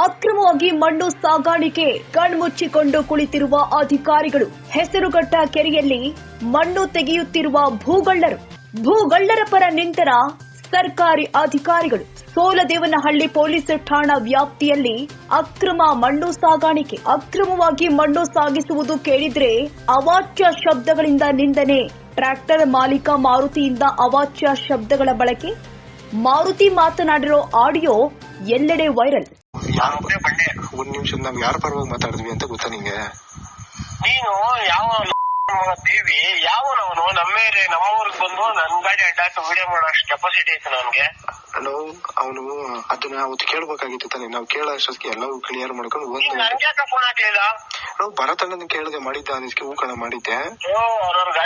ಅಕ್ರಮವಾಗಿ ಮಣ್ಣು ಸಾಗಾಣಿಕೆ, ಕಣ್ಮುಚ್ಚಿಕೊಂಡು ಕುಳಿತಿರುವ ಅಧಿಕಾರಿಗಳು ಹೆಸರುಘಟ್ಟ ಕೆರೆಯಲ್ಲಿ ಮಣ್ಣು ತೆಗೆಯುತ್ತಿರುವ ಭೂಗಳ್ಳರು. ಭೂಗಳ್ಳರ ಪರ ನಿಂತರ ಸರ್ಕಾರಿ ಅಧಿಕಾರಿಗಳು. ಸೋಲದೇವನಹಳ್ಳಿ ಪೊಲೀಸ್ ಠಾಣಾ ವ್ಯಾಪ್ತಿಯಲ್ಲಿ ಅಕ್ರಮ ಮಣ್ಣು ಸಾಗಾಣಿಕೆ. ಅಕ್ರಮವಾಗಿ ಮಣ್ಣು ಸಾಗಿಸುವುದು ಕೇಳಿದ್ರೆ ಅವಾಚ್ಯ ಶಬ್ದಗಳಿಂದ ನಿಂದನೆ. ಟ್ರ್ಯಾಕ್ಟರ್ ಮಾಲೀಕ ಮಾರುತಿಯಿಂದ ಅವಾಚ್ಯ ಶಬ್ದಗಳ ಬಳಕೆ. ಮಾರುತಿ ಮಾತನಾಡಿರೋ ಆಡಿಯೋ ಎಲ್ಲೆಡೆ ವೈರಲ್. ಯಾರೊಬ್ಬನೇ ಬಂಡೆ ಒಂದ್ ನಿಮಿಷ ನಾವ್ ಯಾರ ಪರವಾಗಿ ಮಾತಾಡಿದ್ವಿ ಅಂತ ಗೊತ್ತಾ ನಿಂಗೆ? ನೀನು ಯಾವ ದೇವಿ ಯಾವನವನು ನಮ್ಮ ಏರಿಯಾ ನಮ್ಮ ಊರಿಗೆ ಬಂದು ನನ್ ಗಾಡಿ ಅಡ್ಡಾಟ ವಿಡಿಯೋ ಮಾಡೋ ಅಷ್ಟು ಕೆಪಾಸಿಟಿ ಐತೆ ನನ್ಗೆ. ಹಲೋ ಅವನು ಅದನ್ನ ಅವತ್ತು ಕೇಳ್ಬೇಕಾಗಿತ್ತು ತಾನೆ. ನಾವು ಕೇಳೋ ಅಷ್ಟೊತ್ತಿಗೆ ಎಲ್ಲವೂ ಕ್ಲಿಯರ್ ಮಾಡ್ಕೊಂಡು ನೀನ್ ನನ್ಗೆ ಫೋನ್ ಹಾಕ್ಲಿಲ್ಲ? ನಾವು ಭರತಣ್ಣನ ಕೇಳದೆ ಮಾಡಿದ್ದ ಅನಿಸ್ಕೆ ಹೂ ಕಣ ಮಾಡಿದ್ದೆ. ಅವ್ರವ್ರ ಗಾಡಿ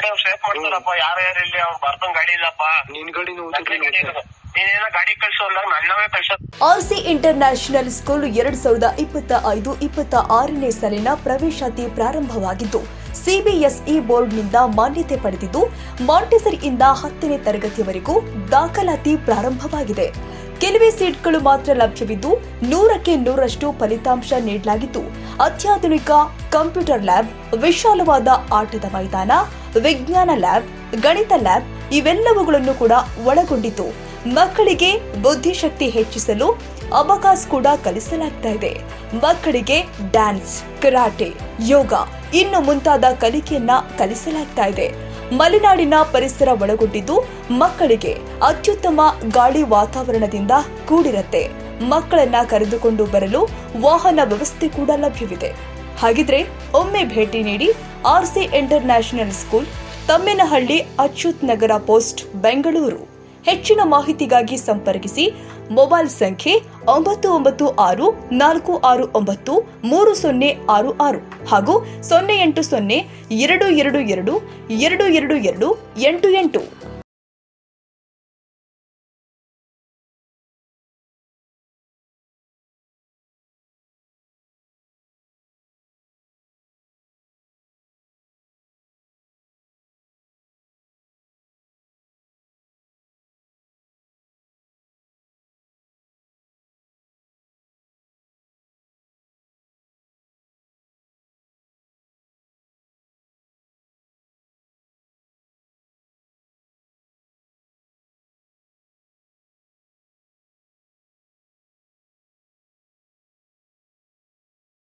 ಮಾಡ್ತಾರಪ್ಪ ಯಾರು ಯಾರು ಇಲ್ಲಿ ಅವ್ರು ಬರ್ತಂಗ್ ಗಾಡಿ ಇಲ್ಲಪ್ಪ. ನಿನ್ ಗಾಡಿನೂ ಗಾಡಿ ಕಳ್ಸೋ ನೀನೇನೋ ಗಾಡಿ ಅಂದಾಗ ನನ್ನವೇ ಕಳ್ಸೋ. ಆರ್ಸಿ ಇಂಟರ್ನ್ಯಾಷನಲ್ ಸ್ಕೂಲ್ ಎರಡ್ ಸಾವಿರದ ಇಪ್ಪತ್ತ ಐದು ಇಪ್ಪತ್ತ ಆರನೇ ಸಾಲಿನ ಪ್ರವೇಶಾತಿ ಪ್ರಾರಂಭವಾಗಿದ್ದು ಸಿಬಿಎಸ್ಇ ಬೋರ್ಡ್ನಿಂದ ಮಾನ್ಯತೆ ಪಡೆದಿದ್ದು ಮಾಂಟೆಸರಿಯಿಂದ ಹತ್ತನೇ ತರಗತಿಯವರೆಗೂ ದಾಖಲಾತಿ ಪ್ರಾರಂಭವಾಗಿದೆ. ಕೆಲವೇ ಸೀಟ್ಗಳು ಮಾತ್ರ ಲಭ್ಯವಿದ್ದು ನೂರಕ್ಕೆ ನೂರಷ್ಟು ಫಲಿತಾಂಶ ನೀಡಲಾಗಿದ್ದು ಅತ್ಯಾಧುನಿಕ ಕಂಪ್ಯೂಟರ್ ಲ್ಯಾಬ್, ವಿಶಾಲವಾದ ಆಟದ ಮೈದಾನ, ವಿಜ್ಞಾನ ಲ್ಯಾಬ್, ಗಣಿತ ಲ್ಯಾಬ್ ಇವೆಲ್ಲವುಗಳನ್ನು ಕೂಡ ಒಳಗೊಂಡಿತು ಮಕ್ಕಳಿಗೆ ಬುದ್ಧಿಶಕ್ತಿ ಹೆಚ್ಚಿಸಲು ಅವಕಾಶ ಕೂಡ ಕಲಿಸಲಾಗ್ತಾ ಇದೆ. ಮಕ್ಕಳಿಗೆ ಡ್ಯಾನ್ಸ್, ಕರಾಟೆ, ಯೋಗ ಇನ್ನು ಮುಂತಾದ ಕಲಿಕೆಯನ್ನ ಕಲಿಸಲಾಗ್ತಾ ಇದೆ. ಮಲೆನಾಡಿನ ಪರಿಸರ ಒಳಗೊಂಡಿದ್ದು ಮಕ್ಕಳಿಗೆ ಅತ್ಯುತ್ತಮ ಗಾಳಿ ವಾತಾವರಣದಿಂದ ಕೂಡಿರತ್ತೆ. ಮಕ್ಕಳನ್ನ ಕರೆದುಕೊಂಡು ಬರಲು ವಾಹನ ವ್ಯವಸ್ಥೆ ಕೂಡ ಲಭ್ಯವಿದೆ. ಹಾಗಿದ್ರೆ ಒಮ್ಮೆ ಭೇಟಿ ನೀಡಿ RC international school, Tammenahalli Achyut Nagar post, Bengaluru. ಹೆಚ್ಚಿನ ಮಾಹಿತಿಗಾಗಿ ಸಂಪರ್ಕಿಸಿ ಮೊಬೈಲ್ ಸಂಖ್ಯೆ ಒಂಬತ್ತು ಒಂಬತ್ತು ಆರು ನಾಲ್ಕು ಆರು ಒಂಬತ್ತು ಮೂರು ಸೊನ್ನೆ ಆರು ಆರು ಹಾಗೂ ಸೊನ್ನೆ ಎಂಟು ಸೊನ್ನೆ ಎರಡು ಎರಡು ಎರಡು ಎರಡು ಎರಡು ಎರಡು ಎಂಟು ಎಂಟು.